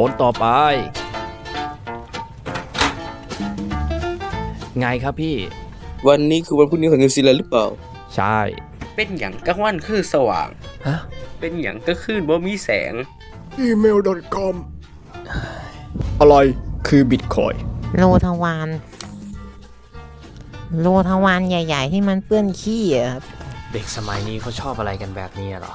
คนต่อไป ไงครับพี่ วันนี้คือวันพรุ่งนี้ของนิวซีแลนด์หรือเปล่า ใช่ เป็นอย่างกลางวันคือสว่าง ฮะ เป็นอย่างก็คืนบ่มีแสง email.com อะไรคือบิตคอยโลทวารโลทวารใหญ่ ๆ ที่มันเปื้อนขี้อะครับ เด็กสมัยนี้เขาชอบอะไรกันแบบนี้เหรอ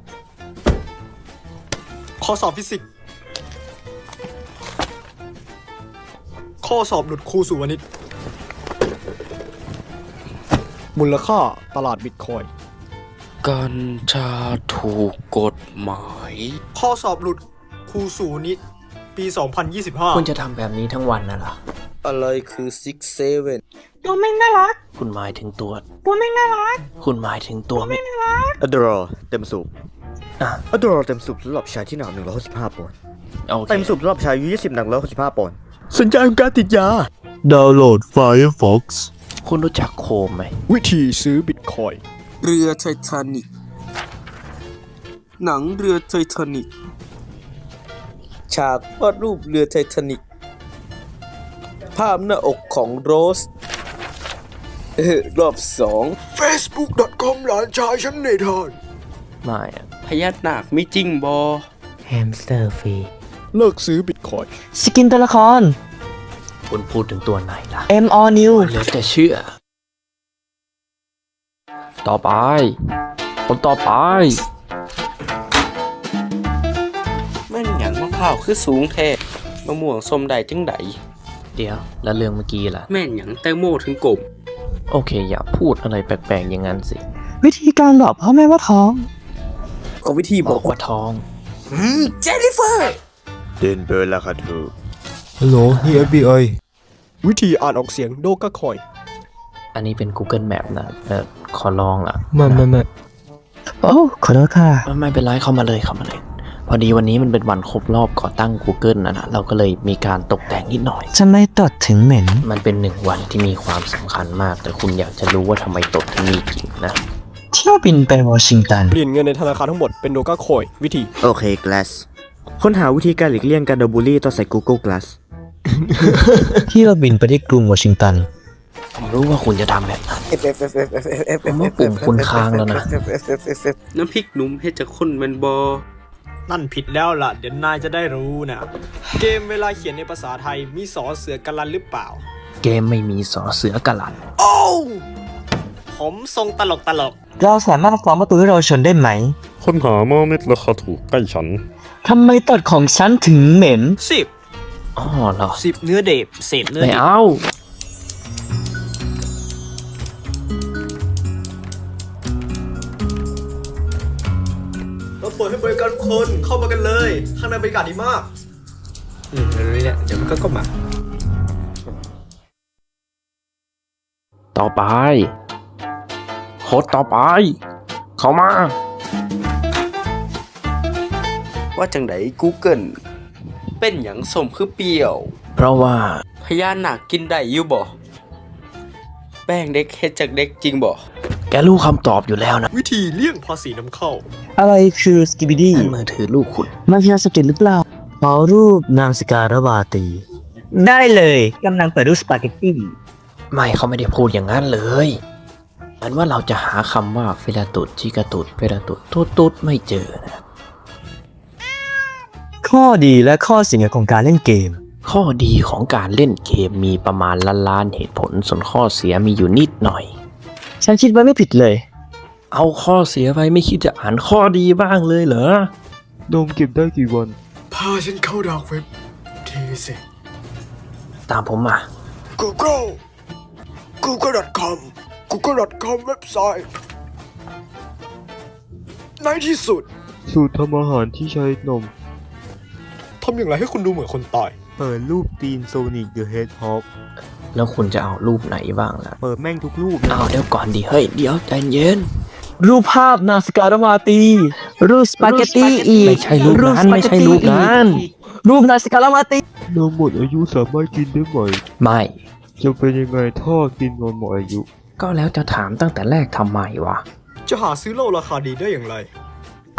ข้อสอบฟิสิกส์ ข้อสอบหลุดครูสุวรรณิต มูลค่าตลาดบิตคอย กัญชาถูกกฎหมาย ข้อสอบหลุดครูสุวรรณิต ปี 2025 คุณจะทำแบบนี้ทั้งวันน่ะเหรอ อะไรคือ six seven ตัวแม่งน่ารัก คุณหมายถึงตัว ตัวแม่งน่ารัก คุณหมายถึงตัวไม่อดรอเต็มสูบ อะอดรอเต็มสูบสำหรับชายที่หนัก165ปอนด์โอเคเต็มสูบสำหรับชายอายุ20หนัก165ปอนด์สัญญาณการติดยา ดาวน์โหลด Firefox คุณรู้จักโคมไหม วิธีซื้อบิตคอยเรือไททานิก หนังเรือไททานิก ฉากวาดรูปเรือไททานิก ภาพหน้าอกของโรส เออรอบสอง facebook.com หลานชายฉันเนธาน ไม่อะพ ญานาคมีจริงบอแฮมสเตอร์ฟรีเลิกซื้อบิตคอยสกินตัวละคร คุณพูดถึงตัวไหนล่ะ M All New เหลือแต่เชื่อ ต่อไป คนต่อไป แม่นอย่างมะพร้าวคือสูงแท้มะม่วงส้มได้จังไดเดี๋ยว แล้วเรื่องเมื่อกี้ล่ะ แม่นอย่างแตงโมถึงกลมโอเค อย่าพูดอะไรแปลกๆอย่างนั้นสิ วิธีการหลอกพ่อแม่ว่าท้อง ก็วิธีบบออกกว่าท้องเจนนิเฟอร์ เดินเบอร์ราคาถูกฮัลโหลนี่ FBI วิธีอ่านออกเสียงโดกาคอย อันนี้เป็น Google Map นะเออขอลองล่ะมามามาโอ้ขอโทษค่ะ ไม่ไม่เป็นไรเข้ามาเลยเข้ามาเลย พอดีวันนี้มันเป็นวันครบรอบก่อตั้ง Google นะนะเราก็เลยมีการตกแต่งนิดหน่อยทำไมตดถึงเหม็น มันเป็นหนึ่งวันที่มีความสำคัญมาก แต่คุณอยากจะรู้ว่าทำไมตกที่นี่จริงนะ เที่ยวบินไปวอชิงตัน เปลี่ยนเงินในธนาคารทั้งหมดเป็นโดกาคอยวิธี โอเค Glass ค้นหาวิธีการหลีกเลี่ยงการโดนบูลลี่ต่อใส่ Google Glass ที่เราบินไปที่กรุงวอชิงตัน ผมรู้ว่าคุณจะทำแบบนั้นผมว่าปุ่มคุณค้างแล้วนะน้ำพริกหนุ่มเฮ็ดจากคนแมันบอนั่นผิดแล้วล่ะ เดี๋ยวนายจะได้รู้นะ เกมเวลาเขียนในภาษาไทยมีสอเสือกันลันหรือเปล่า เกมไม่มีสอเสือกะหลัน โอ้ว ผมทรงตลกตลกเราสามารถฟ้องประตูให้เราชนได้ไหม ค้นหาหม้อเม็ดราคาถูกใกล้ฉัน ทำไมตดของฉันถึงเหม็นสิบอ๋อเหรอสิบเนื้อเดบเศษเนื้อไม่ดิบเอา เราเปิดให้บริการทุกคนเข้ามากันเลย ข้างในบรรยากาศดีมาก อืมเดี๋ยวนี้เนี่ยเดี๋ยวมันก็ก็มา ต่อไปโคดต่อไป เข้ามา ว่าจังได Google เป็นอย่างสมคือเปรี้ยว เพราะว่า พญานาคกินได้อยู่บ่แป้งเด็กเฮ็ดจากเด็กจริงบ่แกรู้คำตอบอยู่แล้วนะ วิธีเลี่ยงภาษีนำเข้า อะไรคือสกิบิดี้นั่นมือถือลูกคุณ มันคือยาเสพติดหรือเปล่าขอรูปนามสการะบาตี ได้เลยกำลังเปิดรูปสปาเกตตี้ ไม่เขาไม่ได้พูดอย่างนั้นเลยเหมื อนว่าเราจะหาคำว่าเฟลาตุดชิกาตุดเฟลาตุดตุดตุดไม่เจอนะข้อดีและข้อเสียของการเล่นเกม ข้อดีของการเล่นเกมมีประมาณล้านล้านๆเหตุผล ส่วนข้อเสียมีอยู่นิดหน่อย ฉันคิดว่าไม่ผิดเลย เอาข้อเสียไปไม่คิดจะอ่านข้อดีบ้างเลยเหรอโดมเก็บได้กี่วัน พาฉันเข้าดาร์กเว็บทีสิ ตามผมมา Google Google.com Google.com เว็บไซต์ในที่สุด สูตรทำอาหารที่ใช้นม ทำอย่างไรให้คุณดูเหมือนคนตาย เปิดรูปตีนโซนิกเดอะเฮดฮอแล้วคุณจะเอารูปไหนบ้างล่ะ เปิดแม่งทุกรูปเอาเดี๋ยวก่อนดิ เฮ้ย เดี๋ยวใจเย็น รูปภาพนาสการมาตี รูปสปาเกตตี้อีกไม่ใช่รูปนั้นไม่ใช่รูปนั้น รูปนาสการมาตี นมหมดอายุสามารถกินได้ไหม ไม่ จะเป็นยังไงถ้ากินนมหมดอายุ ก็แล้วจะถามตั้งแต่แรกทำไมวะ จะหาซื้อเหล้าราคาดีได้อย่างไร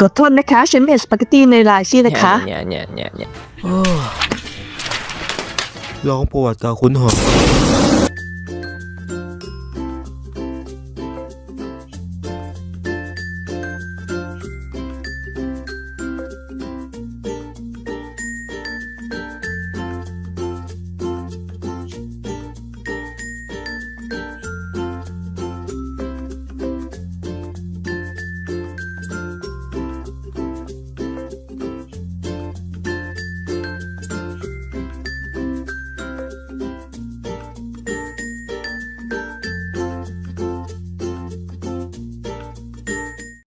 ขอโทษนะคะฉันไม่เห็นสปาเกตตี้ในรายชื่อนะคะ เนี่ยเนี่ยเนี่ยเนี่ยลองประวัติการค้นหา